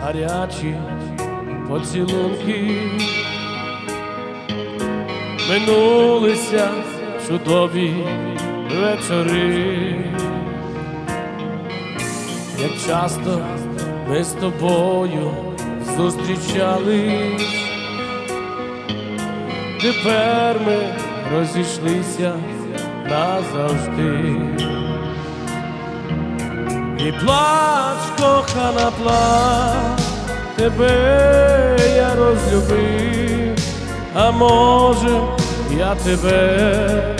гарячі поцілунки, минулися чудові вечори, як часто ми з тобою зустрічались, тепер ми розійшлися назавжди. І плач, кохана, плач, тебе я розлюбив, а може, я тебе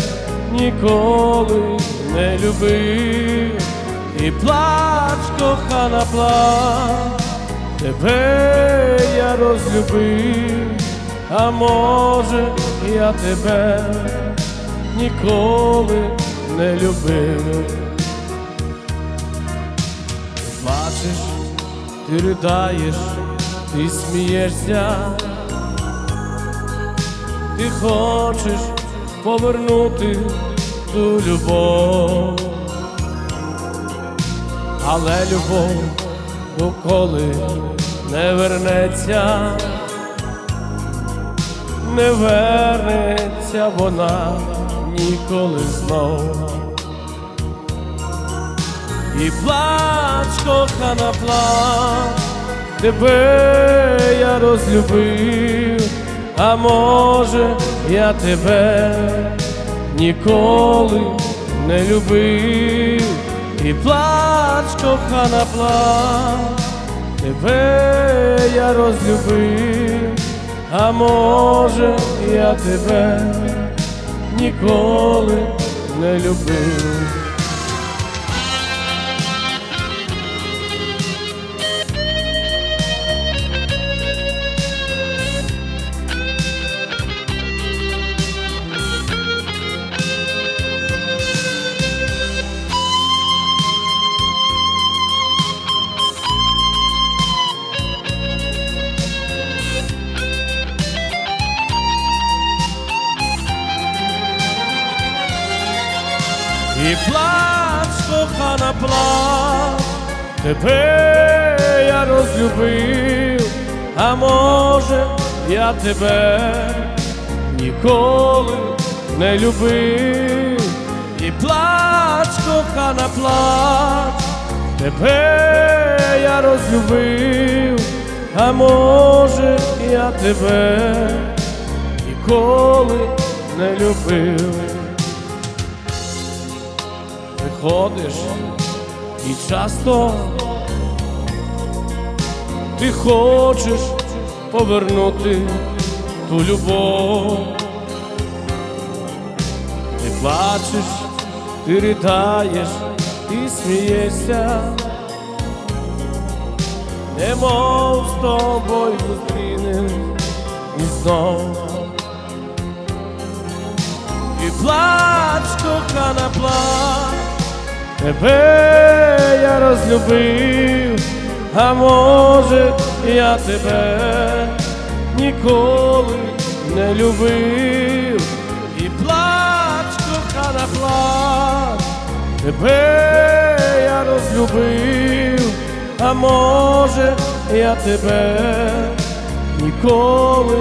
ніколи не любив. І плач, кохана, плач, тебе я розлюбив, а може, я тебе ніколи не любив. Плачеш, ти ридаєш, ти смієшся, ти хочеш повернути ту любов, але любов ніколи не вернеться, не вернеться вона ніколи знову. І плач, кохана, плач, тебе я розлюбив, а може, я тебе ніколи не любив. І плач, кохана, плач, тебе я розлюбив, а може, я тебе ніколи не любив. І плач, кохана, плач, тебе я розлюбив, а може, я тебе ніколи не любив. І плач, кохана, плач, тебе я розлюбив, а може, я тебе ніколи не любив приходиш і часто ти хочеш повернути ту любов, ти плачеш, ти ридаєш, ти смієшся, немов з тобою зустрінем і знов. І плач, кохана, плач, тебе я розлюбив, а може, я тебе ніколи не любив. І плач, кохана, плач, тебе я розлюбив, а може, я тебе ніколи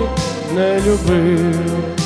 не любив.